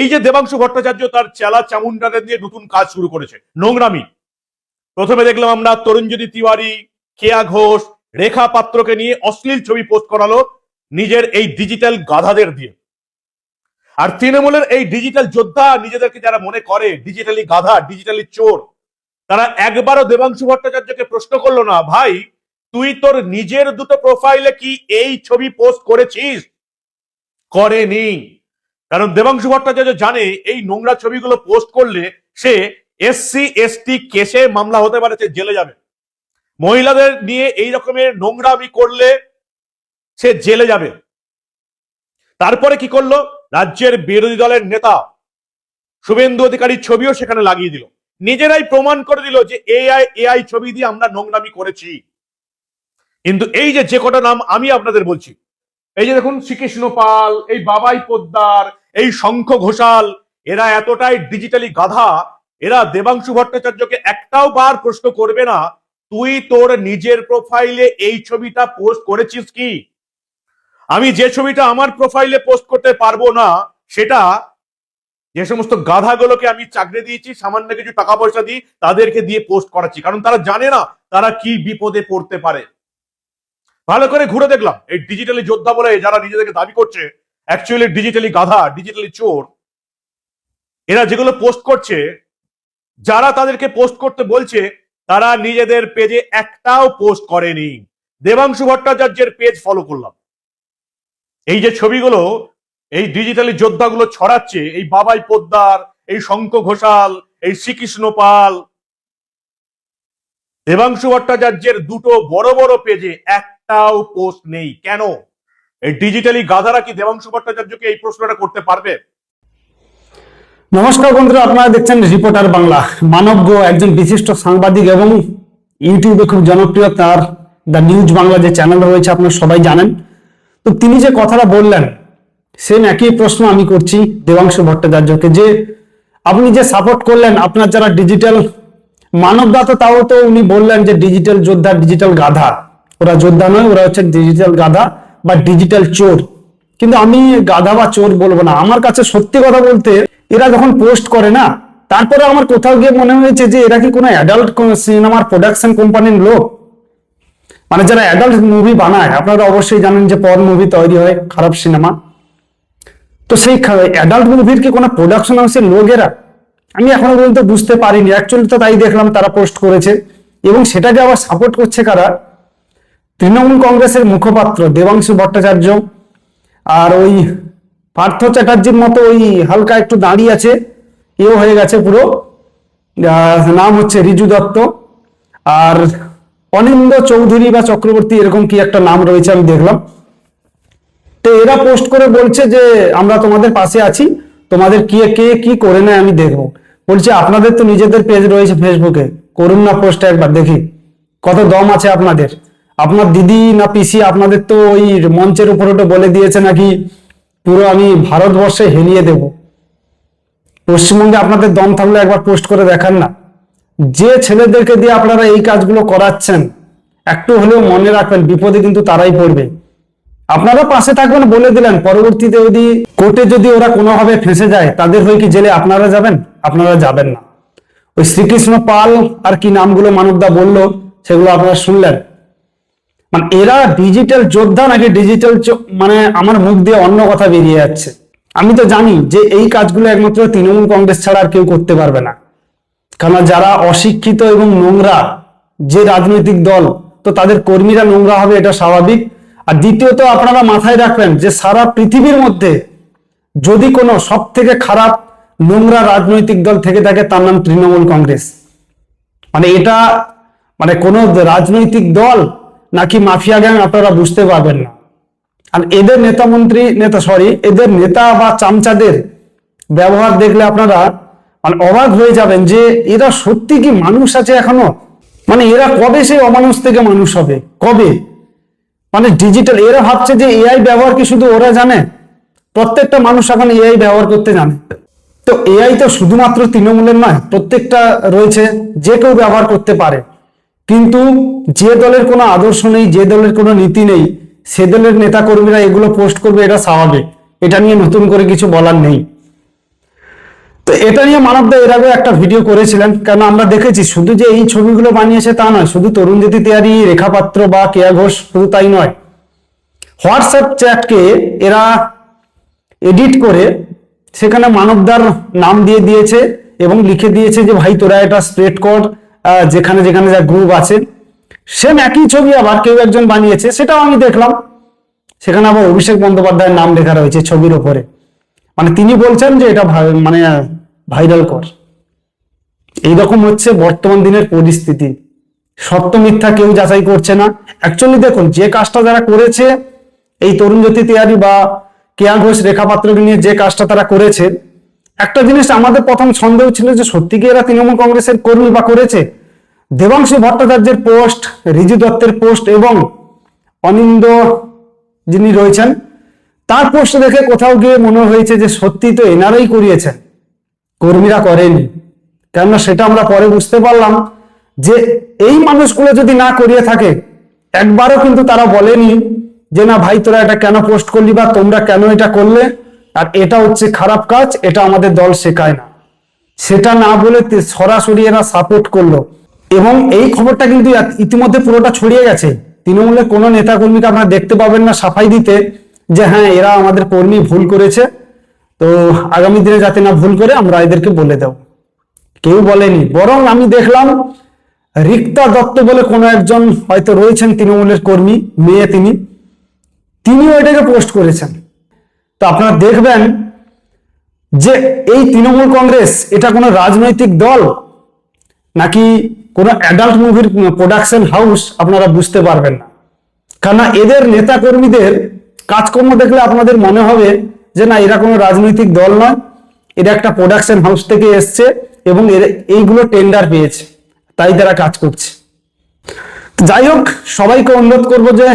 এই যে দেবাংশু ভট্টাচার্য তার চেলা চামুন্ডাদের দিয়ে নতুন কাজ শুরু করেছে, নোংরামি। প্রথমে দেখলাম আমরা তরুণজ্যোতি তিওয়ারি, কেয়া ঘোষ, রেখা পাত্রকে নিয়ে অশ্লীল ছবি পোস্ট করালো নিজের এই ডিজিটাল গাধাদের দিয়ে। আর তৃণমূলের এই ডিজিটাল যোদ্ধা নিজেদেরকে যারা মনে করে, ডিজিটালি গাধা, ডিজিটালি চোর, তারা একবারও দেবাংশু ভট্টাচার্যকে প্রশ্ন করল না, ভাই, তুই তোর নিজের দুটো প্রোফাইলে কি এই ছবি পোস্ট করেছিস? করেনি। কারণ দেবাংশু ভট্টাচার্য জানে এই নোংরা ছবিগুলো পোস্ট করলে সে এসসি এসটি কেসে মামলা হতে পারে, সে জেলে যাবে। মহিলাদের নিয়ে এই রকমের নোংরামি করলে সে জেলে যাবে। তারপরে কি করল? রাজ্যের বিরোধী দলের নেতা শুভেন্দু অধিকারীর ছবিও সেখানে লাগিয়ে দিল। নিজেরাই প্রমাণ করে দিল যে এআই এআই ছবি দিয়ে আমরা নোংরামি করেছি। কিন্তু এই যে যে কটা নাম আমি আপনাদের বলছি এই যে দেখুন শ্রীকৃষ্ণ পাল এই বাবাই পোদ্দার, এই শঙ্খ ঘোষাল, এরা এতটাই ডিজিটালি গাধা, এরা দেবাংশু ভট্টাচার্যকে একটাও বার প্রশ্ন করবে না, তুই তোর নিজের প্রোফাইলে এই ছবিটা পোস্ট করেছিস কি? আমি যে ছবিটা আমার প্রোফাইলে পোস্ট করতে পারব না, সেটা যে সমস্ত গাধাগুলোকে আমি চাকরি দিয়েছি, সামান্য কিছু টাকা পয়সা দিই তাদেরকে দিয়ে পোস্ট করাচ্ছি, কারণ তারা জানে না তারা কি বিপদে পড়তে পারে। ভালো করে ঘুরে দেখলাম। এই ডিজিটালি যোদ্ধা বলে যারা নিজেদেরকে দাবি করছে অ্যাকচুয়ালি ডিজিটালি গাধা ডিজিটালি চোর, এরা যেগুলো পোস্ট করছে, যারা তাদেরকে পোস্ট করতে বলছে, তারা নিজেদের পেজে একটাও পোস্ট করেনি। দেবাংশু ভট্টাচার্যের পেজ ফলো করলাম। এই যে ছবিগুলো, এই ডিজিটালি যোদ্ধাগুলো ছড়াচ্ছে, এই বাবাই পোদ্দার, এই শঙ্খ ঘোষাল, এই শ্রীকৃষ্ণ পাল, দেবাংশু ভট্টাচার্যের দুটো বড় বড় পেজে একটাও পোস্ট নেই। কেন? এই ডিজিটালি গাধারা কি দেবাংশু ভট্টাচার্যকে এই প্রশ্নটা করতে পারবে? নমস্কার বন্ধুরা, আপনারা দেখছেন রিপোর্টার বাংলা মানব্য একজন বিশিষ্ট সাংবাদিক এবং ইউটিউবে খুব জনপ্রিয় তার দ্য নিউজ বাংলা যে চ্যানেল রয়েছে, আপনারা সবাই জানেন। তো তিনি যে কথাটা বললেন সেম একই প্রশ্ন আমি করছি দেবাংশু ভট্টাচার্যকে যে আপনি যে সাপোর্ট করলেন, আপনার যারা ডিজিটাল মানবদা তো তাও তো উনি বললেন যে ডিজিটাল যোদ্ধা ডিজিটাল গাধা। ওরা যোদ্ধা নয়, ওরা হচ্ছে ডিজিটাল গাধা বা ডিজিটাল চোর। কিন্তু আমি গাধা বা চোর বলব না। আমার কাছে সত্যি কথা বলতে এরা যখন পোস্ট করে না, তারপরে আমার কোথাও গিয়ে মনে হয়েছে যে এরা কি কোনো অ্যাডাল্ট সিনেমার প্রোডাকশন কোম্পানির লোক? মানে যারা অ্যাডাল্ট মুভি বানায়, আপনারা অবশ্যই জানেন যে পর মুভি তৈরি হয়, খারাপ সিনেমা তো সেই অ্যাডাল্ট মুভির কি কোনো প্রোডাকশন হাউসের লোকেরা আমি এখনও পর্যন্ত বুঝতে পারিনি। অ্যাকচুয়ালি তো তাই দেখলাম, তারা পোস্ট করেছে। এবং সেটাকে আবার সাপোর্ট করছে কারা? তৃণমূল কংগ্রেসের মুখপাত্র দেবাংশু ভট্টাচার্য আর ওই পার্থ চ্যাটার্জির মতো ওই হালকা একটু দাঁড়িয়ে আছে এও হয়ে গেছে পুরো। নাম হচ্ছে রিজু দত্ত। আর অনিন্দ চৌধুরী বা চক্রবর্তী এরকম কি একটা নাম রয়েছে আমি দেখলাম। তো এরা পোস্ট করে বলছে যে, আমরা তোমাদের পাশে আছি, তোমাদের কে কে, কি করে নেয় আমি দেখব। বলছে, আপনাদের তো নিজেদের পেজ রয়েছে ফেসবুকে করুন না পোস্ট একবার, দেখি, কত দম আছে আপনাদের? আপনার দিদি না পিসি আপনাদের তো ওই মঞ্চের উপর ওটা বলে দিয়েছে নাকি? পুরো আমি ভারতবর্ষে হেলিয়ে দেব। পশ্চিমবঙ্গে আপনাদের দম থাকলে একবার পোস্ট করে দেখান না। যে ছেলেদেরকে দিয়ে আপনারা এই কাজগুলো করাচ্ছেন, একটু হলেও মনে রাখবেন, বিপদে কিন্তু তারাই পড়বে। আপনারা পাশে থাকবেন বলে দিলেন, পরবর্তীতে যদি কোর্টে যদি ওরা কোনোভাবে ফেঁসে যায়, তাদের হয়ে কি জেলে আপনারা যাবেন? আপনারা যাবেন না। ওই শ্রীকৃষ্ণ পাল আর কি নামগুলো মানবদা বলল, সেগুলো আপনারা শুনলেন। মানে এরা ডিজিটাল যোদ্ধা নাকি ডিজিটাল মানে আমার মুখ দিয়ে অন্য কথা বেরিয়ে যাচ্ছে। আমি তো জানি যে এই কাজগুলো একমাত্র তৃণমূল কংগ্রেস ছাড়া আর কেউ করতে পারবে না। কারণ যারা অশিক্ষিত এবং নোংরা যে রাজনৈতিক দল, তো তাদের কর্মীরা নোংরা হবে, এটা স্বাভাবিক। আর দ্বিতীয়ত আপনারা মাথায় রাখবেন যে সারা পৃথিবীর মধ্যে যদি কোনো সব থেকে খারাপ নোংরা রাজনৈতিক দল থেকে থাকে, তার নাম তৃণমূল কংগ্রেস। মানে এটা মানে কোনো রাজনৈতিক দল নাকি মাফিয়া গ্যাং আপনারা বুঝতে পারবেন না? আর এদের নেতা মন্ত্রী, নেতা সরি এদের নেতা বা চামচাদের ব্যবহার দেখলে আপনারা মানে অবাক হয়ে যাবেন যে এরা সত্যি কি মানুষ আছে এখনও? মানে এরা কবে সেই অমানুষ থেকে মানুষ হবে? কবে? মানে ডিজিটাল এরা ভাবছে যে এআই ব্যবহার কি শুধু ওরা জানে? প্রত্যেকটা মানুষ এখন এআই ব্যবহার করতে জানে। তো এআই তো শুধুমাত্র তৃণমূলের নয়, প্রত্যেকটা রয়েছে, যে কেউ ব্যবহার করতে পারে। কিন্তু যে দলের কোনো আদর্শ নেই, যে দলের কোনো নীতি নেই, সে দলের নেতাকর্মীরা এগুলো পোস্ট করবে, এটা স্বাভাবিক। এটা নিয়ে নতুন করে কিছু বলার নেই। তো এটা নিয়ে মানবদা এর আগে একটা ভিডিও করেছিলেন, কেন আমরা দেখেছি শুধু যে এই ছবিগুলো বানিয়েছে তা নয়, শুধু তরুণ জ্যোতি তেয়ারি রেখাপাত্র বা কেয়া ঘোষ, শুধু তাই নয়। হোয়াটসঅ্যাপ চ্যাটকে এরা এডিট করে সেখানে মানবদার নাম দিয়ে দিয়েছে এবং লিখে দিয়েছে যে, ভাই, তোরা এটা স্প্রেড কর যেখানে যেখানে যা গ্রুপ আছে সেম একই ছবি আবার কেউ একজন বানিয়েছে, সেটাও আমি দেখলাম। সেখানে আবার অভিষেক বন্দ্যোপাধ্যায়ের নাম লেখা রয়েছে ছবির ওপরে মানে তিনি বলছেন যে এটা মানে ভাইরাল কর। এইরকম হচ্ছে বর্তমান দিনের পরিস্থিতি। সত্য মিথ্যা কেউ যাচাই করছে না। অ্যাকচুয়ালি দেখুন, যে কাজটা যারা করেছে, এই তরুণ জ্যোতি তেয়ারি বা কেয়া ঘোষ রেখাপাত্রকে নিয়ে যে কাজটা তারা করেছে, একটা জিনিস আমাদের প্রথম সন্দেহ ছিল যে সত্যি কি এরা তৃণমূল কংগ্রেসের কর্মী বা করেছে? দেবাংশু ভট্টাচার্যের পোস্ট, রিজু দত্তের পোস্ট এবং অনিন্দ যিনি রয়েছেন, তার পোস্ট দেখে কোথাও গিয়ে মনে হয়েছে যে সত্যি তো এনারাই করিয়েছেন। কর্মীরা করেনি কেননা সেটা আমরা পরে বুঝতে পারলাম যে এই মানুষগুলো যদি না করিয়ে থাকে, একবারও কিন্তু তারা বলেনি যে, না ভাই, তোরা এটা কেন পোস্ট করলি বা তোমরা কেন এটা করলে? আর এটা হচ্ছে খারাপ কাজ, এটা আমাদের দল শেখায় না। সেটা না বলে সরাসরি এরা সাপোর্ট করল। এবং এই খবরটা কিন্তু ইতিমধ্যে পুরোটা ছড়িয়ে গেছে। তৃণমূলের কোনো নেতা কর্মীকে আপনারা দেখতে পাবেন না সাফাই দিতে যে হ্যাঁ এরা আমাদের কর্মী ভুল করেছে। তো আগামী দিনে যাতে না ভুল করে, আমরা এদেরকে বলে দেব। কেউ বলেনি। বরং আমি দেখলাম, রিক্তা দত্ত বলে কোনো একজন হয়তো রয়েছেন তৃণমূলের কর্মী, মেয়ে তিনি। তিনিও এটাকে পোস্ট করেছেন। তো আপনারা দেখবেন যে এই তৃণমূল কংগ্রেস, এটা কোনো রাজনৈতিক দল? নাকি কোনো অ্যাডাল্ট মুভির প্রোডাকশন হাউস আপনারা বুঝতে পারবেন না। কেননা এদের নেতা কর্মীদের কাজকর্ম দেখলে আপনাদের মনে হবে যে, না, এরা কোনো রাজনৈতিক দল নয়, এরা একটা প্রোডাকশন হাউস থেকে এসছে এবং এর- এইগুলো টেন্ডার পেয়েছে, তাই তারা কাজ করছে। যাই হোক, সবাইকে অনুরোধ করব যে,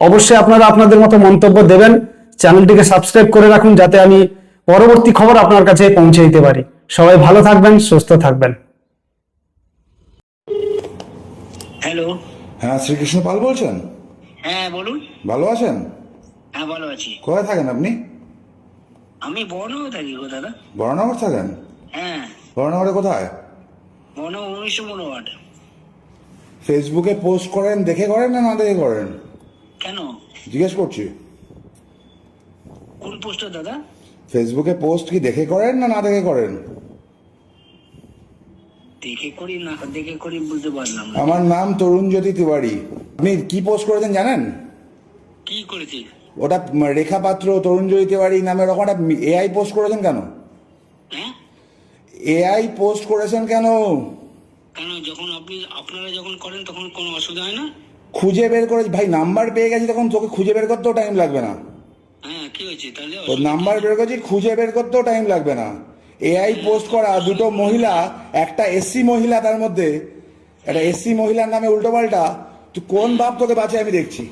অবশ্যই আপনারা আপনাদের মতো মন্তব্য দেবেন। চ্যানেলটিকে সাবস্ক্রাইব করে রাখুন, যাতে আমি পরবর্তী খবর আপনার কাছে পৌঁছে দিতে পারি। সবাই ভালো থাকবেন, সুস্থ থাকবেন। হ্যালো। হ্যাঁ শ্রীকৃষ্ণ পাল বলছেন? হ্যাঁ বলুন। ভালো আছেন? হ্যাঁ ভালো আছি। কোথায় থাকেন আপনি? আমি বর্ণও থাকি গো দাদা। বরানগর থাকেন? হ্যাঁ। বরানগরে কোথায়? বর্ণ উনিশশো মনোয়াট ফেসবুকে পোস্ট করেন দেখে করেন না না দেখে করেন? কেন? জিজ্ঞেস করছি। কোন পোস্টার দাদা? ফেসবুকে পোস্ট কি দেখে করেন না না দেখে করেন? দেখে করি না দেখে করি বুঝতে পারলাম না। আমার নাম তরুণ জ্যোতি তিওয়ারি। আপনি কি পোস্ট করেছেন জানেন? কি করেছি? ওটা উম, রেখা পাত্র তরুণ জ্যোতি তিওয়ারি নামে ওরকম একটা এআই পোস্ট করেছেন কেন? হ্যাঁ? এআই পোস্ট করেছেন কেন? কেন যখন আপনি আপনারা যখন করেন তখন কোনো অসুবিধা হয় না? খুঁজে বের করে ভাই নাম্বার পেয়ে গেছি তখন তোকে খুঁজে বের করতেও টাইম লাগবে না। হ্যাঁ কি হয়েছে? তাহলে তো নাম্বার বের করছি খুঁজে বের করতেও টাইম লাগবে না। এআই পোস্ট করা দুটো মহিলা, একটা এসসি মহিলা তার মধ্যে, একটা এসসি মহিলার নামে উল্টোপাল্টা তুই কোন বাপ তোকে বাঁচে আমি দেখছি?